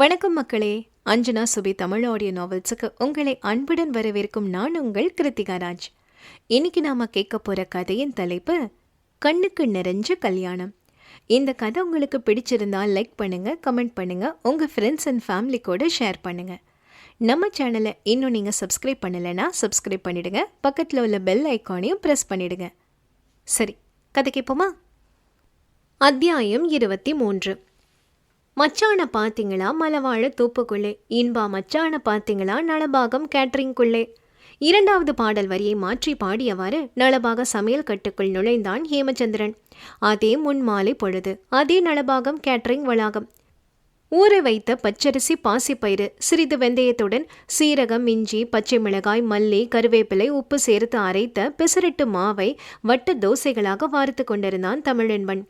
வணக்கம் மக்களே. அஞ்சனா சுபி தமிழ் ஆடியோ நாவல்ஸுக்கு உங்களை அன்புடன் வரவேற்கும் நான் உங்கள் கிருத்திகா ராஜ். இன்னைக்கு நாம கேட்க போற கதையின் தலைப்பு கண்ணுக்கு நிறைஞ்ச கல்யாணம். இந்த கதை உங்களுக்கு பிடிச்சிருந்தா லைக் பண்ணுங்க கமெண்ட் பண்ணுங்க உங்க ஃப்ரெண்ட்ஸ் அண்ட் ஃபேமிலி கூட ஷேர் பண்ணுங்க. நம்ம சேனலை இன்னும் நீங்கள் சப்ஸ்கிரைப் பண்ணலைன்னா சப்ஸ்கிரைப் பண்ணிடுங்க பக்கத்தில் உள்ள பெல் ஐக்கானையும் ப்ரெஸ் பண்ணிடுங்க. சரி கதை கேட்போமா அத்தியாயம் இருபத்தி மூன்று. மச்சான பார்த்தீங்களா மலவாழ தோப்புக்குள்ளே. இன்பா மச்சான பார்த்தீங்களா நலபாகம் கேட்ரிங்குள்ளே இரண்டாவது பாடல் வரியை மாற்றி பாடியவாறு நலபாக சமையல் கட்டுக்குள் நுழைந்தான் ஹேமச்சந்திரன். அதே முன் மாலை பொழுது அதே நலபாகம் கேட்ரிங் வளாகம். ஊற வைத்த பச்சரிசி பாசிப்பயிறு சிறிது வெந்தயத்துடன் சீரகம் இஞ்சி பச்சை மிளகாய் மல்லி கருவேப்பிலை உப்பு சேர்த்து அரைத்த பெசரட்டு மாவை வட்ட தோசைகளாக வார்த்து கொண்டிருந்தான் தமிழன்பன்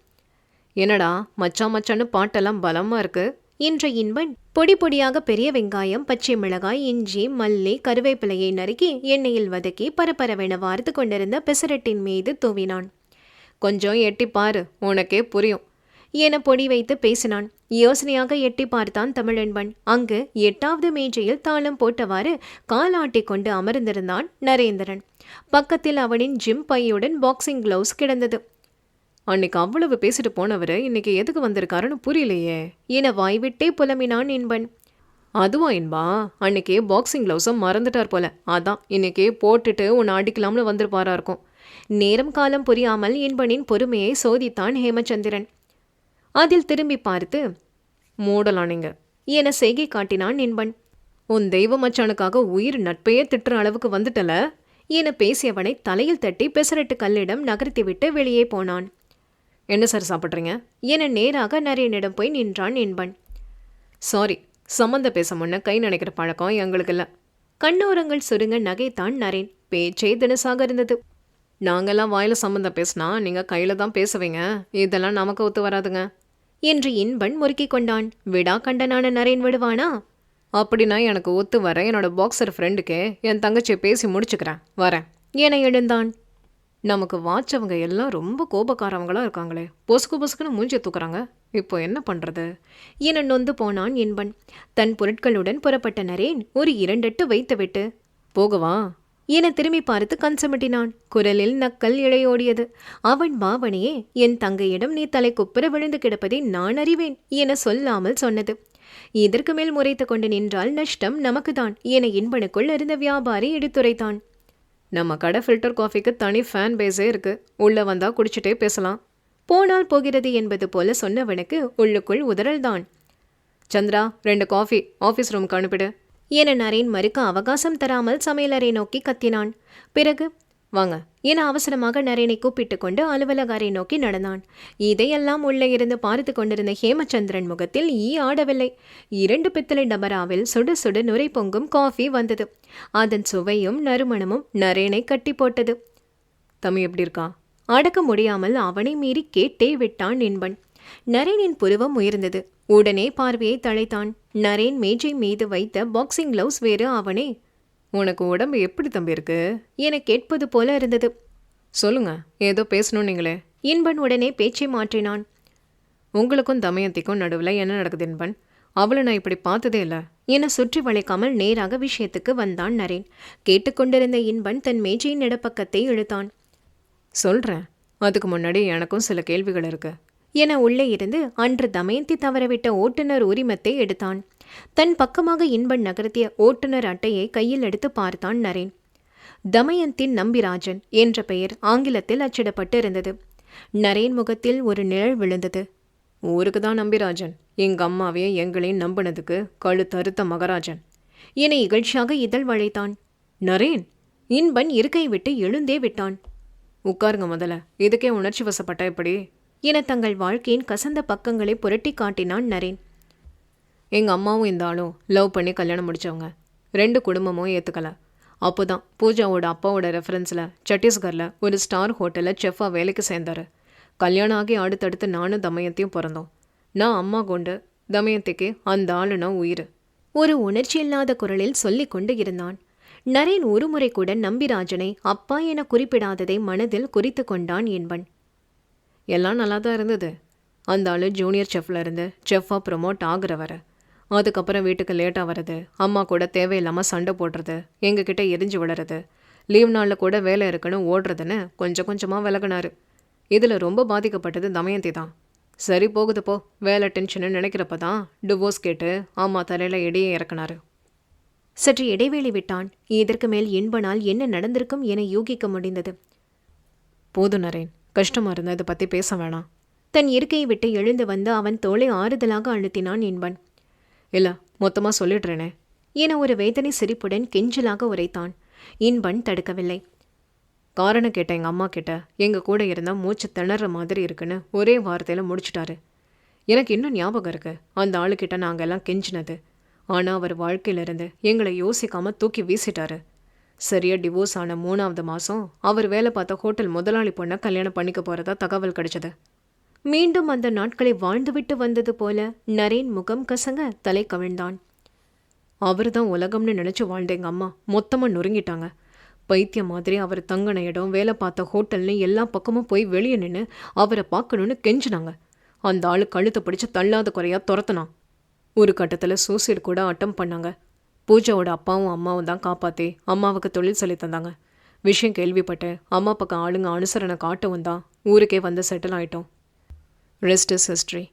என்னடா மச்சான் மச்சான்னு பாட்டெல்லாம் பலமா இருக்கு. என்ற இன்பன் பொடி பொடியாக பெரிய வெங்காயம் பச்சை மிளகாய் இஞ்சி மல்லி கருவேப்பிலையை நறுக்கி எண்ணெயில் வதக்கி பரபரவென வார்த்து கொண்டிருந்த பெசரட்டின் மீது தூவினான். கொஞ்சம் எட்டி பாரு உனக்கே புரியும் என பொடி வைத்து பேசினான். யோசனையாக எட்டி பார்த்தான் தமிழன்பன். அங்கு எட்டாவது மேஜையில் தாளம் போட்டவாறு காலாட்டி கொண்டு அமர்ந்திருந்தான் நரேந்திரன். பக்கத்தில் அவனின் ஜிம் பையுடன் பாக்ஸிங் கிளவுஸ் கிடந்தது. அன்னைக்கு அவ்வளவு பேசிட்டு போனவர் இன்னைக்கு எதுக்கு வந்திருக்காருன்னு புரியலையே. என வாய்விட்டே புலம்பினான் என்பன் அதுவா இன்பா? அன்னைக்கே பாக்ஸிங் க்ளவுஸும் மறந்துட்டார் போல. அதான் இன்னைக்கே போட்டுட்டு உன்னை அடிக்கலாம்னு வந்திருப்பாரா இருக்கும். நேரம் காலம் புரியாமல் இன்பனின் பொறுமையை சோதித்தான் ஹேமச்சந்திரன். அதில் திரும்பி பார்த்து மூடலாம் நீங்க என செய்கை காட்டினான் இன்பன். உன் தெய்வ மச்சானுக்காக உயிர் நட்பையே திட்டுற அளவுக்கு வந்துட்டல? என பேசியவனை தலையில் தட்டி பெசரட்டு கல்லிடம் நகர்த்திவிட்டு வெளியே போனான். என்ன சார் சாப்பிட்றீங்க? என நேராக நரேனிடம் போய் நின்றான் என்பன் சாரி சம்மந்த பேச முன்ன கை நினைக்கிற பழக்கம் எங்களுக்கு இல்லை கண்ணோரங்கள் சுருங்க நகைத்தான் நரேன். பேச்சே தினசாக இருந்தது. நாங்கள்லாம் வாயில சம்மந்தம் பேசினா நீங்கள் கையில் தான் பேசுவீங்க. இதெல்லாம் நமக்கு ஒத்து வராதுங்க. என்று இன்பன் முறுக்கி கொண்டான். விடா கண்டனான நரேன் விடுவானா? அப்படின்னா எனக்கு ஒத்து வர என்னோட பாக்ஸர் ஃப்ரெண்டுக்கே என் தங்கச்சியை பேசி முடிச்சுக்கிறேன். வரேன். என எழுந்தான். நமக்கு வாச்சவங்க எல்லாம் ரொம்ப கோபக்காரவங்களா இருக்காங்களே. பொசுக்கு பொசுக்குன்னு மூஞ்சி தூக்குறாங்க. இப்போ என்ன பண்றது? என நொந்து போனான் என்பன் தன் பொருட்களுடன் புறப்பட்ட நரேன் ஒரு இரண்டெட்டு வைத்துவிட்டு போகவா என திரும்பி பார்த்து கண் சுமட்டினான். குரலில் நக்கல் இழையோடியது. அவன் பாவனையே என் தங்கையிடம் நீ தலை குப்புற விழுந்து கிடப்பதை நான் அறிவேன் என சொல்லாமல் சொன்னது. இதற்கு மேல் முறைத்து கொண்டு நின்றால் நஷ்டம் நமக்குதான் என இன்பனுக்குள் இருந்த வியாபாரி எடுத்துரைத்தான். நம்ம கடை ஃபில்டர் காஃபிக்கு தனி ஃபேன் பேஸே இருக்கு. உள்ளே வந்தால் குடிச்சிட்டே பேசலாம். போனால் போகிறது என்பது போல சொன்னவனுக்கு உள்ளுக்குள் உதறல்தான் சந்திரா ரெண்டு காஃபி ஆஃபீஸ் ரூமுக்கு அனுப்பிடு. என நரேன் மறுக்க அவகாசம் தராமல் சமையலறை நோக்கி கத்தினான். பிறகு வாங்க. என அவசரமாக நரேனை கூப்பிட்டு கொண்டு அலுவலகாரை நோக்கி நடந்தான். இதையெல்லாம் உள்ளே இருந்து பார்த்து கொண்டிருந்த ஹேமச்சந்திரன் முகத்தில் ஈ ஆடவில்லை. இரண்டு பித்தளை டபராவில் சுடு சுடு நுரை பொங்கும் காஃபி வந்தது. அதன் சுவையும் நறுமணமும் நரேனை கட்டி போட்டது. தம்பி எப்படி இருக்கா? அடக்க முடியாமல் அவனை மீறி கேட்டே விட்டான் என்பன் நரேனின் புருவம் உயர்ந்தது. உடனே பார்வையை தழைத்தான். நரேன் மேஜை மீது வைத்த பாக்ஸிங் கிளவுஸ் வேறு அவனே உனக்கு உடம்பு எப்படி தம்பி இருக்கு? என கேட்பது போல இருந்தது. சொல்லுங்க ஏதோ பேசணும் நீங்களே. இன்பன் உடனே பேச்சை மாற்றினான். உங்களுக்கும் தமயந்திக்கும் நடுவில் என்ன நடக்குது இன்பன்? அவளை நான் இப்படி பார்த்ததே இல்லை என சுற்றி வளைக்காமல் நேராக விஷயத்துக்கு வந்தான் நரேன். கேட்டுக்கொண்டிருந்த இன்பன் தன் மேஜையின் இடப்பக்கத்தை இழுத்தான். சொல்கிறேன் அதுக்கு முன்னாடி எனக்கும் சில கேள்விகள் இருக்கு. என உள்ளே இருந்து அன்று தமயந்தி தவறவிட்ட ஓட்டுநர் உரிமத்தை எடுத்தான். தன் பக்கமாக இன்பன் நகர்த்திய ஓட்டுநர் அட்டையை கையில் எடுத்து பார்த்தான் நரேன். தமயந்தின் நம்பிராஜன் என்ற பெயர் ஆங்கிலத்தில் அச்சிடப்பட்டு இருந்தது நரேன் முகத்தில் ஒரு நிழல் விழுந்தது. ஊருக்கு தான் நம்பிராஜன். எங்க அம்மாவே எங்களையும் நம்பினதுக்கு கழுத்தறுத்த மகராஜன் என இகழ்ச்சியாக இதழ் வளைத்தான். நரேன் இன்பன் இருக்கை விட்டு எழுந்தே விட்டான். உட்காருங்க முதல்ல. இதுக்கே உணர்ச்சி வசப்பட்ட இப்படி என தங்கள் வாழ்க்கையின் கசந்த பக்கங்களை புரட்டி காட்டினான் நரேன். எங்கள் அம்மாவும் இந்த ஆளும் லவ் பண்ணி கல்யாணம் முடித்தவங்க ரெண்டு குடும்பமும் ஏற்றுக்கல அப்போ தான் பூஜாவோட அப்பாவோட ரெஃபரன்ஸில் சத்தீஸ்கரில் ஒரு ஸ்டார் ஹோட்டலில் செஃப்பாக வேலைக்கு சேர்ந்தார். கல்யாணம் ஆகி அடுத்தடுத்து நானும் தமயத்தையும் பிறந்தோம். நான் அம்மா கொண்டு தமயந்திக்கு அந்த ஆளுனா உயிர். ஒரு உணர்ச்சி இல்லாத குரலில் சொல்லிக் கொண்டு இருந்தான். நரேன் ஒருமுறை கூட நம்பிராஜனை அப்பா என குறிப்பிடாததை மனதில் குறித்து கொண்டான் என்பன். எல்லாம் நல்லா தான் இருந்தது. அந்த ஆள் ஜூனியர் செஃப்ல இருந்து செஃப்பாக ப்ரொமோட் ஆகுறவரை அதுக்கப்புறம் வீட்டுக்கு லேட்டாக வர்றது அம்மா கூட தேவையில்லாமல் சண்டை போடுறது எங்ககிட்ட எரிஞ்சு விழுறது லீவ் நாளில் கூட வேலை இருக்குன்னு ஓடுறதுன்னு கொஞ்சம் கொஞ்சமாக விலகினாரு. இதில் ரொம்ப பாதிக்கப்பட்டது தமயந்தி தான். சரி போகுது போ வேலை டென்ஷன்னு நினைக்கிறப்ப தான் டிவோர்ஸ் கேட்டு அம்மா தலையில் இடையே இறக்குனாரு. சற்று இடைவேளை விட்டான் இதற்கு மேல் இன்பனால் என்ன நடந்திருக்கும் என யூகிக்க முடிந்தது. போதும் நரேன் கஷ்டமாக இருந்தால் இதை பற்றி பேச வேணாம். தன் இருக்கையை விட்டு எழுந்து வந்து அவன் தோளை ஆறுதலாக அழுத்தினான் இன்பன். இல்லை மொத்தமாக சொல்லிடுறேனே என ஒரு வேதனை சிரிப்புடன் கெஞ்சலாக உரைத்தான். இன்பன் தடுக்கவில்லை. காரணம் கேட்ட எங்கள் அம்மா கிட்ட எங்கள் கூட இருந்தால் மூச்சு திணற மாதிரி இருக்குன்னு ஒரே வார்த்தையில் முடிச்சிட்டாரு. எனக்கு இன்னும் ஞாபகம் இருக்கு அந்த ஆளுக்கிட்ட நாங்கள் எல்லாம் கெஞ்சினது. ஆனால் அவர் வாழ்க்கையிலிருந்து எங்களை யோசிக்காமல் தூக்கி வீசிட்டாரு. சரியா டிவோர்ஸ் ஆன மூணாவது மாதம் அவர் வேலை பார்த்த ஹோட்டல் முதலாளி பொண்ணை கல்யாணம் பண்ணிக்க போகிறதா தகவல் கிடைச்சது. மீண்டும் அந்த நாட்களை வாழ்ந்துவிட்டு வந்தது போல நரேன் முகம் கசங்க தலை கவிழ்ந்தான். அவர் தான் உலகம்னு நினச்சி வாழ்ந்த எங்கள் அம்மா மொத்தமாக நொறுங்கிட்டாங்க. பைத்தியம் மாதிரி அவர் தங்கின இடம் வேலை பார்த்த ஹோட்டல்னு எல்லா பக்கமும் போய் வெளியே நின்று அவரை பார்க்கணுன்னு கெஞ்சினாங்க. அந்த ஆளு கழுத்தை பிடிச்சி தள்ளாத குறையாக துரத்துனான். ஒரு கட்டத்தில் சூசைட் கூட அட்டம் பண்ணாங்க. பூஜாவோட அப்பாவும் அம்மாவும் தான் காப்பாற்றி அம்மாவுக்கு தொழில் சொல்லி தந்தாங்க. விஷயம் கேள்விப்பட்டு அம்மா பக்கம் ஆளுங்க அனுசரணை காட்டவும் தான் ஊருக்கே வந்து செட்டில் ஆயிட்டோம். ரெஸ்ட் இஸ் ஹிஸ்ட்ரி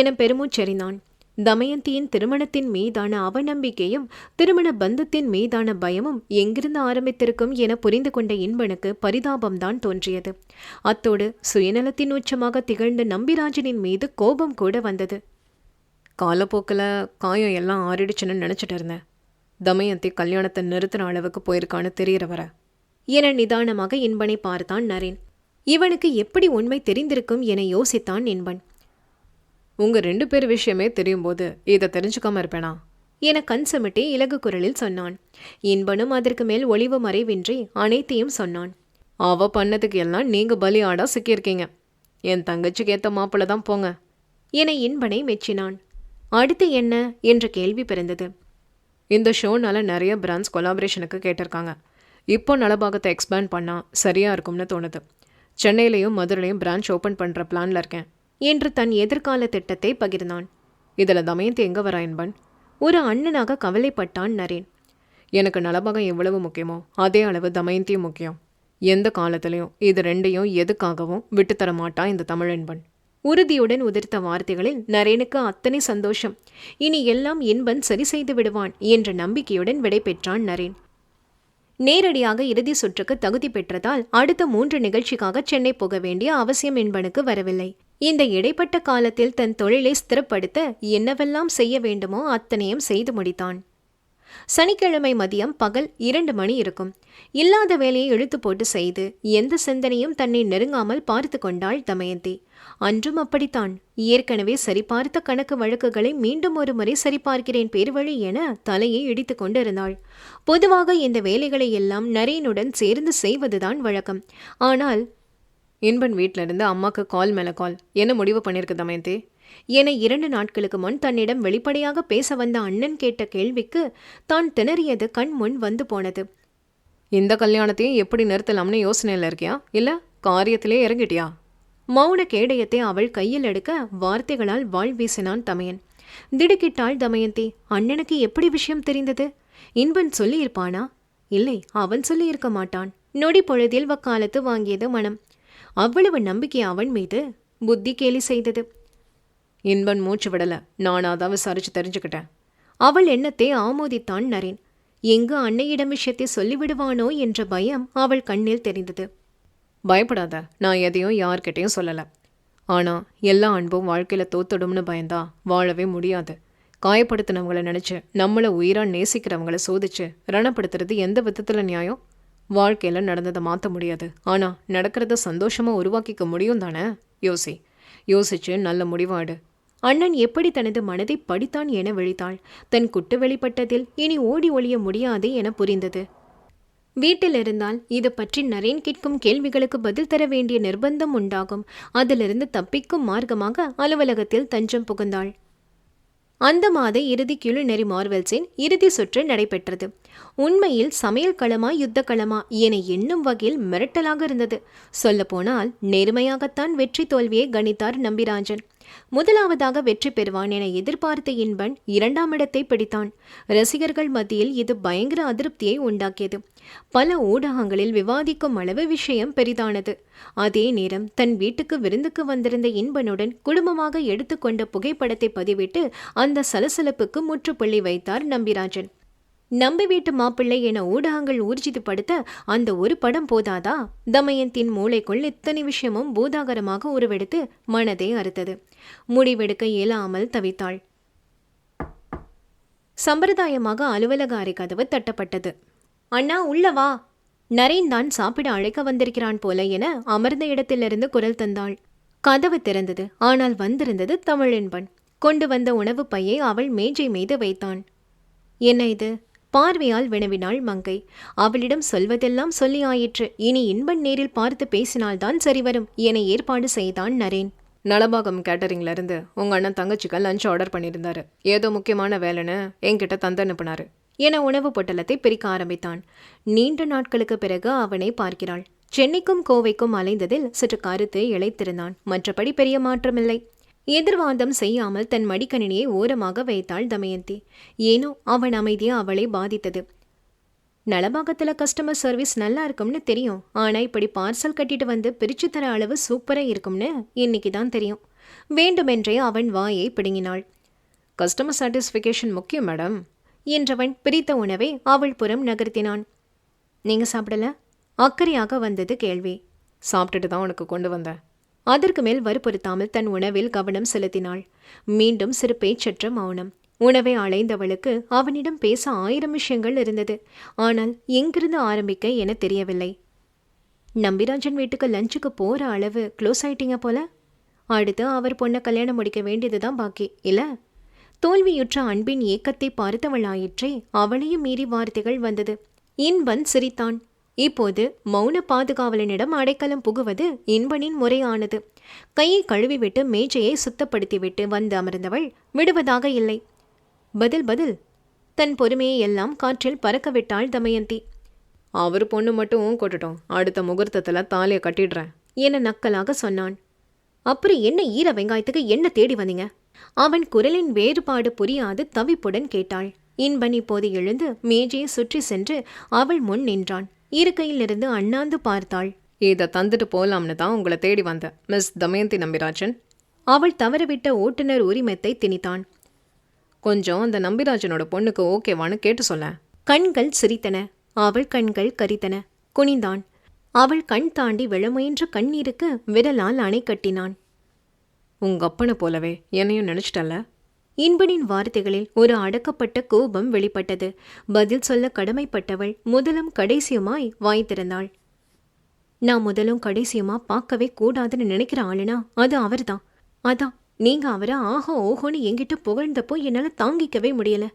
என பெருமூச்செறினான் தமயந்தியின் திருமணத்தின் மீதான அவநம்பிக்கையும் திருமண பந்தத்தின் மீதான பயமும் எங்கிருந்து ஆரம்பித்திருக்கும் என புரிந்து கொண்ட இன்பனுக்கு பரிதாபம்தான் தோன்றியது. அத்தோடு சுயநலத்தின் உச்சமாக திகழ்ந்த நம்பிராஜனின் மீது கோபம் கூட வந்தது. காலப்போக்கில் காயம் எல்லாம் ஆறிடுச்சுன்னு நினச்சிட்டு இருந்தேன். தமயந்தி கல்யாணத்தை நிறுத்தின அளவுக்கு போயிருக்கான்னு தெரியற வர. என நிதானமாக இன்பனை பார்த்தான் நரேன். இவனுக்கு எப்படி உண்மை தெரிந்திருக்கும் என யோசித்தான் இன்பன். உங்க ரெண்டு பேர் விஷயமே தெரியும் போது இதை தெரிஞ்சுக்காம இருப்பேனா? என கண்சமிட்டே இலகு குரலில் சொன்னான். இன்பனும் அதற்கு மேல் ஒளிவு மறைவின்றி அனைத்தையும் சொன்னான். அவ பண்ணதுக்கு எல்லாம் நீங்க பலி ஆடா சிக்கியிருக்கீங்க. என் தங்கச்சிக்கு ஏத்த மாப்பிள்ள தான் போங்க. என இன்பனை மெச்சினான். அடுத்து என்ன? என்ற கேள்வி பிறந்தது. இந்த ஷோனால நிறைய பிராண்ட்ஸ் கொலாபரேஷனுக்கு கேட்டிருக்காங்க. இப்போ நலபாகத்தை எக்ஸ்பேண்ட் பண்ணா சரியா இருக்கும்னு தோணுது. சென்னையிலையும் மதுரையிலையும் பிரான்ச் ஓப்பன் பண்ணுற பிளானில் இருக்கேன். என்று தன் எதிர்கால திட்டத்தை பகிர்ந்தான். இதில் தமயந்தி எங்கே வர என்பன்? ஒரு அண்ணனாக கவலைப்பட்டான் நரேன். எனக்கு நலபாகம் எவ்வளவு முக்கியமோ அதே அளவு தமயந்தியும் முக்கியம். எந்த காலத்திலையும் இது ரெண்டையும் எதுக்காகவும் விட்டுத்தர மாட்டான் இந்த தமிழன்பன் உறுதியுடன் உதிர்த்த வார்த்தைகளில் நரேனுக்கு அத்தனை சந்தோஷம். இனி எல்லாம் இன்பன் சரி செய்து விடுவான் என்ற நம்பிக்கையுடன் விடை பெற்றான் நரேன். நேரடியாக இறுதி சுற்றுக்கு தகுதி பெற்றதால் அடுத்த மூன்று நிகழ்ச்சிக்காக சென்னை போக வேண்டிய அவசியம் என்பனுக்கு வரவில்லை. இந்த இடைப்பட்ட காலத்தில் தன் தொழிலை ஸ்திரப்படுத்த என்னவெல்லாம் செய்ய வேண்டுமோ அத்தனையும் செய்து முடித்தான். சனிக்கிழமை மதியம் பகல் இரண்டு மணி இருக்கும். இல்லாத வேலையை இழுத்து போட்டு செய்து எந்த சிந்தனையும் தன்னை நெருங்காமல் பார்த்து கொண்டாள் தமயந்தி. அன்றும் அப்படித்தான். ஏற்கனவே சரிபார்த்த கணக்கு வழக்குகளை மீண்டும் ஒரு முறை சரிபார்க்கிறேன் பேர்வழி என தலையை இடித்து கொண்டிருந்தாள். பொதுவாக இந்த வேலைகளை எல்லாம் நரேனுடன் சேர்ந்து செய்வதுதான் வழக்கம். ஆனால் இன்பன் வீட்டிலிருந்து அம்மாக்கு கால் மேல கால். என்ன முடிவு பண்ணியிருக்கு தமயந்தே? என இரண்டு நாட்களுக்கு முன் தன்னிடம் வெளிப்படையாக பேச வந்த அண்ணன் கேட்ட கேள்விக்கு தான் திணறியது கண் முன் வந்து போனது. இந்த கல்யாணத்தையும் எப்படி நிறுத்தலாம்னு யோசனையில் இருக்கியா? இல்லை காரியத்திலே இறங்கிட்டியா? மௌன கேடயத்தை அவள் கையில் எடுக்க வார்த்தைகளால் வாழ் வீசினான் தமையன். திடுக்கிட்டாள் தமயந்தி அண்ணனுக்கு எப்படி விஷயம் தெரிந்தது? இன்பன் சொல்லியிருப்பானா? இல்லை அவன் சொல்லியிருக்க மாட்டான். நொடி பொழுதில் வக்காலத்து வாங்கியது மனம். அவ்வளவு நம்பிக்கை அவன் மீது புத்தி கேலி செய்தது. இன்பன் மூச்சு விடல. நான் தான் விசாரிச்சு தெரிஞ்சுக்கிட்டேன். அவள் எண்ணத்தை ஆமோதித்தான் நரேன். எங்கு அன்னையிடம் விஷயத்தை சொல்லிவிடுவானோ என்ற பயம் அவள் கண்ணில் தெரிந்தது. பயப்படாத. நான் எதையும் யார்கிட்டையும் சொல்லலை. ஆனால் எல்லா அன்பும் வாழ்க்கையில் தோத்துடும்னு பயந்தா வாழவே முடியாது. காயப்படுத்தினவங்கள நினச்சி நம்மளை உயிராக நேசிக்கிறவங்கள சோதிச்சு ரணப்படுத்துறது எந்த விதத்தில் நியாயம்? வாழ்க்கையில் நடந்ததை மாற்ற முடியாது. ஆனால் நடக்கிறத சந்தோஷமாக உருவாக்கிக்க முடியும் தானே? யோசி. யோசிச்சு நல்ல முடிவாடு. அண்ணன் எப்படி தனது மனதை படித்தான் என விழித்தாள். தன் குட்டு வெளிப்பட்டதில் இனி ஓடி ஒழிய முடியாதே என புரிந்தது. வீட்டில் இருந்தால் இது பற்றி நரேன் கேட்கும் கேள்விகளுக்கு பதில் தர வேண்டிய நிர்பந்தம் உண்டாகும். அதிலிருந்து தப்பிக்கும் மார்க்கமாக அலுவலகத்தில் தஞ்சம் புகுந்தாள். அந்த மாத இறுதி நெறி மார்வெல்ஸின் இறுதி சுற்று நடைபெற்றது. உண்மையில் சமையல் களமா யுத்த களமா என எண்ணும் வகையில் மிரட்டலாக இருந்தது. சொல்லப்போனால் நேர்மையாகத்தான் வெற்றி தோல்வியை கணித்தார் நம்பிராஜன். முதலாவதாக வெற்றி பெறுவான் என எதிர்பார்த்த இன்பன் இரண்டாம் இடத்தை பிடித்தான். ரசிகர்கள் மத்தியில் இது பயங்கர அதிருப்தியை உண்டாக்கியது. பல ஊடகங்களில் விவாதிக்கும் அளவு விஷயம் பெரிதானது. அதே நேரம் தன் வீட்டுக்கு விருந்துக்கு வந்திருந்த இன்பனுடன் குடும்பமாக எடுத்துக்கொண்ட புகைப்படத்தை பதிவிட்டு அந்த சலசலப்புக்கு முற்றுப்புள்ளி வைத்தார் நம்பிராஜன். நம்பி வீட்டு மாப்பிள்ளை என ஊடகங்கள் ஊர்ஜிதப்படுத்த அந்த ஒரு படம் போதாதா? தமயந்தின் மூளைக்குள் இத்தனை விஷயமும் பூதாகரமாக உருவெடுத்து மனதை அறுத்தது. முடிவெடுக்க இயலாமல் தவித்தாள். சம்பிரதாயமாக அலுவலக அறை கதவு தட்டப்பட்டது. அண்ணா உள்ள வா. நரேன் தான் சாப்பிட அழைக்க வந்திருக்கிறான் போல என அமர்ந்த இடத்திலிருந்து குரல் தந்தாள். கதவு திறந்தது. ஆனால் வந்திருந்தது தமிழென்பன் கொண்டு வந்த உணவு பையை அவள் மேஜை மீது வைத்தான். என்ன இது? பார்வையால் வினவினாள் மங்கை. அவளிடம் சொல்வதெல்லாம் சொல்லி ஆயிற்று இனி இன்பன் நேரில் பார்த்து பேசினால்தான் சரிவரும் என ஏற்பாடு செய்தான் நரேன். நலபாகம் கேட்டரிங்ல இருந்து உங்க அண்ணன் தங்கச்சிக்கு லஞ்ச் ஆர்டர் பண்ணியிருந்தாரு. ஏதோ முக்கியமான வேலைன்னு என்கிட்ட தந்து அனுப்புனாரு. என உணவு பொட்டலத்தை பிரிக்க ஆரம்பித்தான். நீண்ட நாட்களுக்கு பிறகு அவனை பார்க்கிறாள். சென்னைக்கும் கோவைக்கும் அலைந்ததில் சற்று கருத்து இழைத்திருந்தான். மற்றபடி பெரிய மாற்றமில்லை. எதிர்வாதம் செய்யாமல் தன் மடிக்கணினியை ஓரமாக வைத்தாள் தமயந்தி. ஏனோ அவன் அமைதியாக அவளை பாதித்தது. நலபாகத்தில் கஸ்டமர் சர்வீஸ் நல்லா இருக்கும்னு தெரியும். ஆனால் இப்படி பார்சல் கட்டிட்டு வந்து பிரிச்சு தர அளவு சூப்பராக இருக்கும்னு இன்னைக்கு தான் தெரியும். வேண்டுமென்றே அவன் வாயை பிடுங்கினாள். கஸ்டமர் சாட்டிஸ்ஃபிகேஷன் முக்கியம் மேடம் என்றவன் பிரித்த உணவை அவள் புறம் நகர்த்தினான். நீங்கள் சாப்பிடல? அக்கறையாக வந்தது கேள்வி. சாப்பிட்டுட்டு தான் உனக்கு கொண்டு வந்தேன். அதற்கு மேல் வற்புறுத்தாமல் தன் உணவில் கவனம் செலுத்தினாள். மீண்டும் சிறு பேச்சற்ற மௌனம். உணவை அலைந்தவளுக்கு அவனிடம் பேச ஆயிரம் விஷயங்கள் இருந்தது. ஆனால் எங்கிருந்து ஆரம்பிக்க என தெரியவில்லை. நம்பிராஜன் வீட்டுக்கு லஞ்சுக்கு போகிற அளவு க்ளோஸ் ஆயிட்டீங்க போல? அடுத்து அவர் பொண்ணை கல்யாணம் முடிக்க வேண்டியதுதான் பாக்கி இல்லை? தோல்வியுற்ற அன்பின் ஏக்கத்தை பார்த்தவள் ஆயிற்றே அவளையும் மீறி வார்த்தைகள் வந்தது. இன்பன் சிரித்தான். இப்போது மௌன பாதுகாவலனிடம் அடைக்கலம் புகுவது இன்பனின் முறையானது. கையை கழுவிவிட்டு மேஜையை சுத்தப்படுத்திவிட்டு வந்து அமர்ந்தவள் விடுவதாக இல்லை. பதில் பதில். தன் பொறுமையை எல்லாம் காற்றில் பறக்க விட்டாள் தமயந்தி. அவர் பொண்ணு மட்டும் கொட்டுட்டோம். அடுத்த முகூர்த்தத்தில் தாலியை கட்டிடுறேன். என நக்கலாக சொன்னான். அப்புறம் என்ன ஈர வெங்காயத்துக்கு என்ன தேடி வந்தீங்க? அவன் குரலின் வேறுபாடு புரியாது தவிப்புடன் கேட்டாள். இன்பன் இப்போது எழுந்து மேஜையை சுற்றி சென்று அவள் முன் நின்றான். இருக்கையிலிருந்து அண்ணாந்து பார்த்தாள். இதை தந்துட்டு போலாம்னு தான் உங்களை தேடி வந்தேன். மிஸ் தமயந்தி நம்பிராஜன். அவள் தவறவிட்ட ஓட்டுநர் உரிமத்தை திணித்தான். கொஞ்சம் அந்த நம்பிராஜனோட பொண்ணுக்கு ஓகேவான்னு கேட்டு சொல்ல கண்கள் சிரித்தன. அவள் கண்கள் கரித்தன. குனிந்தான். அவள் கண் தாண்டி விழ முயன்ற கண்ணீருக்கு விரலால் அணை கட்டினான் உங்க அப்பனை போலவே என்னையும் நினைச்சிட்டல இன்பனின் வார்த்தைகளில் ஒரு அடக்கப்பட்ட கோபம் வெளிப்பட்டது. பதில் சொல்ல கடமைப்பட்டவள் முதலும் கடைசியுமாய் வாய் திறந்தாள். நான் முதலும் கடைசியுமா பார்க்கவே கூடாதுன்னு நினைக்கிற ஆளுனா? அது அவர்தான். அதான் நீங்க அவரை ஆஹோ ஓஹோன்னு என்கிட்ட புகழ்ந்தப்போ என்னால தாங்கிக்கவே முடியல.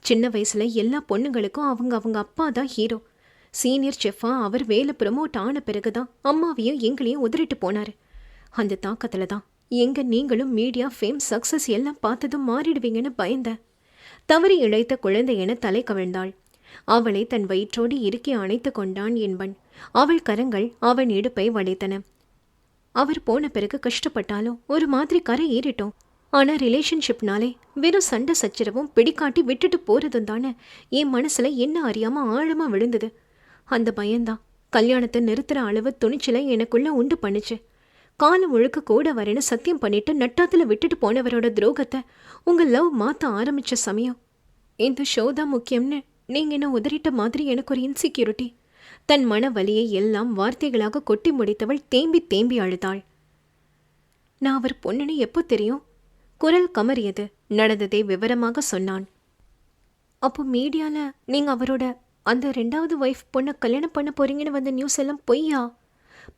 சின்ன வயசுல எல்லா பொண்ணுங்களுக்கும் அவங்க அவங்க அப்பா தான் ஹீரோ. சீனியர் செஃப்பா அவர் வேலை ப்ரமோட் ஆன பிறகுதான் அம்மாவையும் எங்களையும் உதறிட்டு போனாரு. அந்த தாக்கத்துல தான் எங்க நீங்களும் மீடியா ஃபேம் சக்சஸ் எல்லாம் பார்த்ததும் மாறிடுவீங்கன்னு பயந்தேன். தவறி இழைத்த குழந்தை என தலை கவிழ்ந்தாள். அவளை தன் வயிற்றோடு இறுக்கி அணைத்து கொண்டான் என்பன். அவள் கரங்கள் அவன் இடுப்பை வளைத்தன. அவர் போன பிறகு கஷ்டப்பட்டாலும் ஒரு மாதிரி கரை ஏறிட்டோம். ஆனா ரிலேஷன்ஷிப்னாலே வெறும் சண்டை சச்சரவும் பிடிக்காட்டி விட்டுட்டு போறதும் தானே என் மனசுல என்ன அறியாம ஆழமா விழுந்தது. அந்த பயம்தான். கல்யாணத்தை நிறுத்துற அளவு துணிச்சலை எனக்குள்ள உண்டு பண்ணுச்சு. காலம் முழுக்க கூட வரேன்னு சத்தியம் பண்ணிட்டு நட்டாத்துல விட்டுட்டு போனவரோட துரோகத்தை உங்க லவ் மாத்த ஆரம்பிச்ச சமயம். இந்த ஷோ தான் முக்கியம்னு நீங்க என்ன உதறிட்ட மாதிரி எனக்கு ஒரு இன்செக்யூரிட்டி தன் மன வலியை எல்லாம் வார்த்தைகளாக கொட்டி முடித்தவள் தேம்பி தேம்பி அழுதாள். நான் அவர் பொண்ணுன்னு எப்போ தெரியும்? குரல் கமறியது. நடந்ததை விவரமாக சொன்னான். அப்போ மீடியால நீங்க அவரோட அந்த ரெண்டாவது ஒய்ஃப் பொண்ணை கல்யாணம் பண்ண போறீங்கன்னு வந்த நியூஸ் எல்லாம் பொய்யா?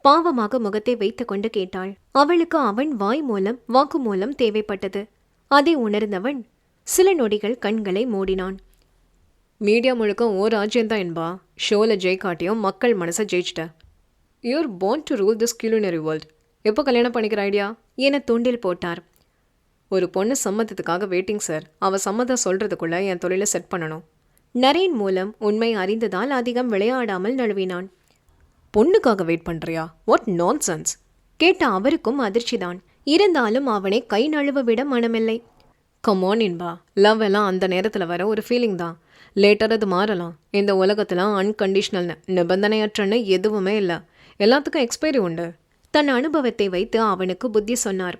பாவமாக முகத்தை வைத்துக்கொண்டு கேட்டாள். அவளுக்கு அவன் வாய் மூலம் வாக்கு மூலம் தேவைப்பட்டது. அதை உணர்ந்தவன் சில நொடிகள் கண்களை மூடினான். மீடியா முழுக்க ஓ ராஜ்யம்தான் என்பா. ஷோவில் ஜெயிக்காட்டியும் மக்கள் மனசை ஜெயிச்சிட்ட. You're born to rule this culinary world எப்போ கல்யாணம் பண்ணிக்கிற ஐடியா? என தூண்டில் போட்டார். ஒரு பொண்ணு சம்மதத்துக்காக வெயிட்டிங் சார் அவள் சம்மதம் சொல்கிறதுக்குள்ளே என் தொழிலை செட் பண்ணணும். நரேன் மூலம் உண்மை அறிந்ததால் அதிகம் விளையாடாமல் நழுவினான். பொண்ணுக்காக வெயிட் பண்ணுறியா வாட் நான் சென்ஸ் கேட்ட அவருக்கும் அதிர்ச்சிதான். இருந்தாலும் அவனை கை நழுவ விட மனமில்லை. கமோன் இன்பா. லவ் எல்லாம் அந்த நேரத்தில் வர ஒரு ஃபீலிங் தான். லேட்டர் அது மாறலாம். இந்த உலகத்தில் அன்கண்டிஷ்னல்னு நிபந்தனையற்றன்னு எதுவுமே இல்லை. எல்லாத்துக்கும் எக்ஸ்பைரி உண்டு. தன் அனுபவத்தை வைத்து அவனுக்கு புத்தி சொன்னார்.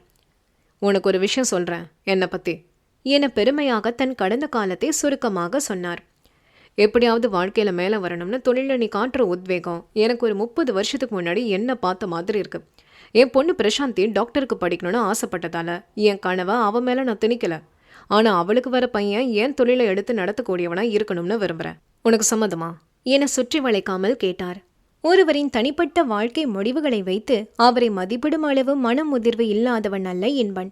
உனக்கு ஒரு விஷயம் சொல்கிறேன் என்னை பற்றி என பெருமையாக தன் கடந்த காலத்தை சுருக்கமாக சொன்னார். எப்படியாவது வாழ்க்கையில் மேலே வரணும்னு தொழிலில் நீ காட்டுற உத்வேகம் எனக்கு ஒரு முப்பது வருஷத்துக்கு முன்னாடி என்ன பார்த்த மாதிரி இருக்கு. என் பொண்ணு பிரசாந்தி டாக்டருக்கு படிக்கணும்னு ஆசைப்பட்டதால என் கனவை அவன் மேலே நான் திணிக்கல. ஆனால் அவளுக்கு வர பையன் என் தொழிலை எடுத்து நடத்தக்கூடியவனா இருக்கணும்னு விரும்புகிறேன் உனக்கு சம்மதமா? என்னை சுற்றி வளைக்காமல் கேட்டார். ஒருவரின் தனிப்பட்ட வாழ்க்கை முடிவுகளை வைத்து அவரை மதிப்பிடும் அளவு மனம் முதிர்வு இல்லாதவன் அல்ல என்பன்.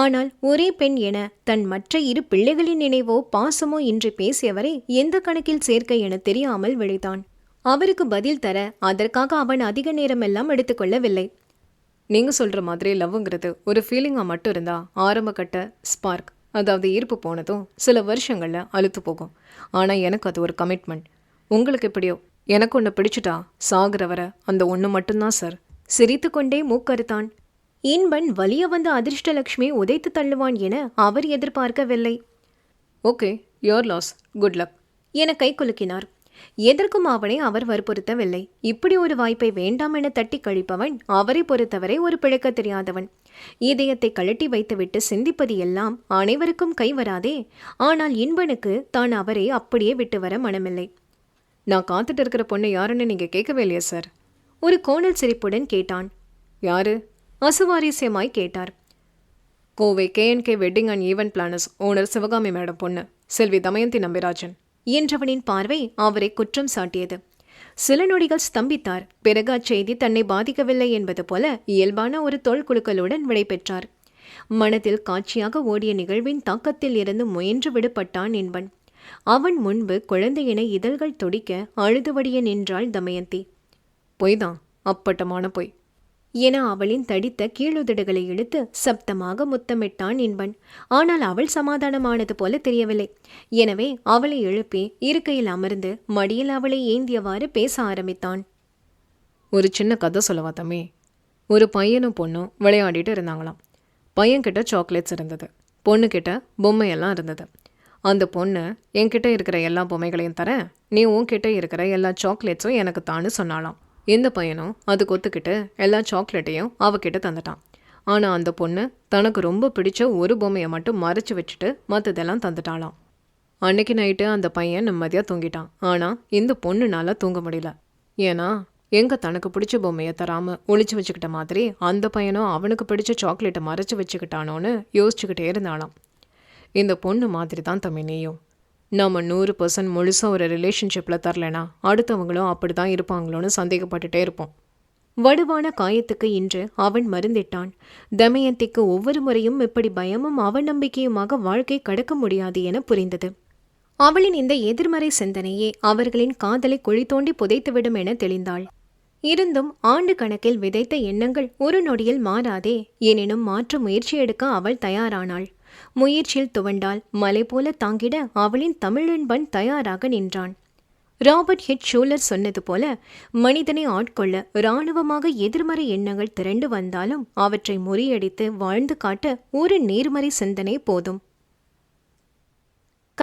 ஆனால் ஒரே பெண் என தன் மற்ற இரு பிள்ளைகளின் நினைவோ பாசமோ இன்றி பேசியவரை எந்த கணக்கில் சேர்க்க என தெரியாமல் விழைத்தான் அவருக்கு பதில் தர அதற்காக அவன் அதிக நேரமெல்லாம் எடுத்துக்கொள்ளவில்லை. நீங்கள் சொல்கிற மாதிரி லவ்ங்கிறது ஒரு ஃபீலிங்காக மட்டும் இருந்தா ஆரம்ப கட்ட ஸ்பார்க் அதாவது ஈர்ப்பு போனதும் சில வருஷங்களில் அழுத்து போகும். ஆனால் எனக்கு அது ஒரு கமிட்மெண்ட் உங்களுக்கு எப்படியோ எனக்கு ஒன்று பிடிச்சிட்டா. சாகுற வர அந்த ஒன்று மட்டும்தான் சார் சிரித்துக்கொண்டே மூக்கறுத்தான் இன்பன் வலிய வந்த அதிர்ஷ்டலக்ஷ்மி உதைத்து தள்ளுவான் என அவர் எதிர்பார்க்கவில்லை. Okay your loss good luck என கை குலுக்கினார். எதற்கும் அவனை அவர் வற்புறுத்தவில்லை. இப்படி ஒரு வாய்ப்பை வேண்டாம் என தட்டி கழிப்பவன் அவரை பொறுத்தவரை ஒரு பிழைக்க தெரியாதவன். இதயத்தை கழட்டி வைத்துவிட்டு சிந்திப்பது எல்லாம் அனைவருக்கும் கை வராதே. ஆனால் இன்பனுக்கு தான் அவரை அப்படியே விட்டு வர மனமில்லை. நான் காத்துட்டு இருக்கிற பொண்ணு யாருன்னு நீங்கள் கேட்கவே இல்லையா சார்? ஒரு கோணல் சிரிப்புடன் கேட்டான். யாரு? அசுவாரஸ்யமாய் கேட்டார். Kovai KNK wedding and event planners owner Sivakami madam பொண்ணு செல்வி தமயந்தி நம்பிராஜன் என்றவனின் பார்வை அவரை குற்றம் சாட்டியது. சில நொடிகள் ஸ்தம்பித்தார். பிறகு அச்செய்தி தன்னை பாதிக்கவில்லை என்பது போல இயல்பான ஒரு தொல் குழுக்களுடன் விடைபெற்றார். மனதில் காட்சியாக ஓடிய நிகழ்வின் தாக்கத்தில் இருந்து முயன்று விடுபட்டான் என்பன். அவன் முன்பு குழந்தையினை இதழ்கள் துடிக்க அழுதுவடிய நின்றாள் தமயந்தி. பொய் தான் அப்பட்டமான பொய் என அவளின் தடித்த கீழுதடுகளை இழுத்து சப்தமாக முத்தமிட்டான் இன்பன். ஆனால் அவள் சமாதானமானது போல தெரியவில்லை. எனவே அவளை எழுப்பி இருக்கையில் அமர்ந்து மடியில் அவளை ஏந்தியவாறு பேச ஆரம்பித்தான். ஒரு சின்ன கதை சொல்லவா தம்பி? ஒரு பையனும் பொண்ணும் விளையாடிட்டு இருந்தாங்களாம். பையன்கிட்ட சாக்லேட்ஸ் இருந்தது. பொண்ணுக்கிட்ட பொம்மையெல்லாம் இருந்தது. அந்த பொண்ணு என்கிட்ட இருக்கிற எல்லா பொம்மைகளையும் தரேன் நீ உன்கிட்ட இருக்கிற எல்லா சாக்லேட்ஸும் எனக்கு தான்னு சொன்னாலாம் இந்த பையனும் அதுக்கு ஒத்துக்கிட்டு எல்லா சாக்லேட்டையும் அவகிட்ட தந்துட்டான். ஆனால் அந்த பொண்ணு தனக்கு ரொம்ப பிடிச்ச ஒரு பொம்மையை மட்டும் மறைச்சு வச்சுட்டு மற்றதெல்லாம் தந்துட்டாளாம். அன்னைக்கு நைட்டு அந்த பையன் நிம்மதியாக தூங்கிட்டான். ஆனால் இந்த பொண்ணுனால தூங்க முடியல. ஏன்னா எங்கே தனக்கு பிடிச்ச பொம்மையை தராமல் ஒழிச்சு வச்சுக்கிட்ட மாதிரி அந்த பையனும் அவனுக்கு பிடிச்ச சாக்லேட்டை மறைச்சு வச்சுக்கிட்டானோன்னு யோசிச்சுக்கிட்டே இருந்தாலாம் இந்த பொண்ணு மாதிரி தான் தம்பி நம்ம நூறு பர்சன்ட் முழுசாக ஒரு ரிலேஷன்ஷிப்பில் தரலனா அடுத்தவங்களும் அப்படி தான் இருப்பாங்களோன்னு சந்தேகப்பட்டுட்டே இருப்போம். வடுவான காயத்துக்கு இன்று அவன் மருந்திட்டான். தமயந்திக்கு ஒவ்வொரு முறையும் இப்படி பயமும் அவநம்பிக்கையுமாக வாழ்க்கை கடக்க முடியாது என புரிந்தது. அவளின் இந்த எதிர்மறை சிந்தனையே அவர்களின் காதலை குழி தோண்டி புதைத்துவிடும் என தெளிந்தாள். இருந்தும் ஆண்டு கணக்கில் விதைத்த எண்ணங்கள் ஒரு நொடியில் மாறாதே எனினும் மாற்று முயற்சி எடுக்க அவள் தயாரானாள். முயற்சியில் துவண்டால் மலை போல தாங்கிட அவளின் தமிழன்பன் தயாராக நின்றான். ராபர்ட் ஹெட் ஷூலர் சொன்னது போல மனிதனை ஆட்கொள்ள இராணுவமாக எதிர்மறை எண்ணங்கள் திரண்டு வந்தாலும் அவற்றை முறியடித்து வாழ்ந்து காட்ட ஒரு நேர்மறை சிந்தனை போதும்.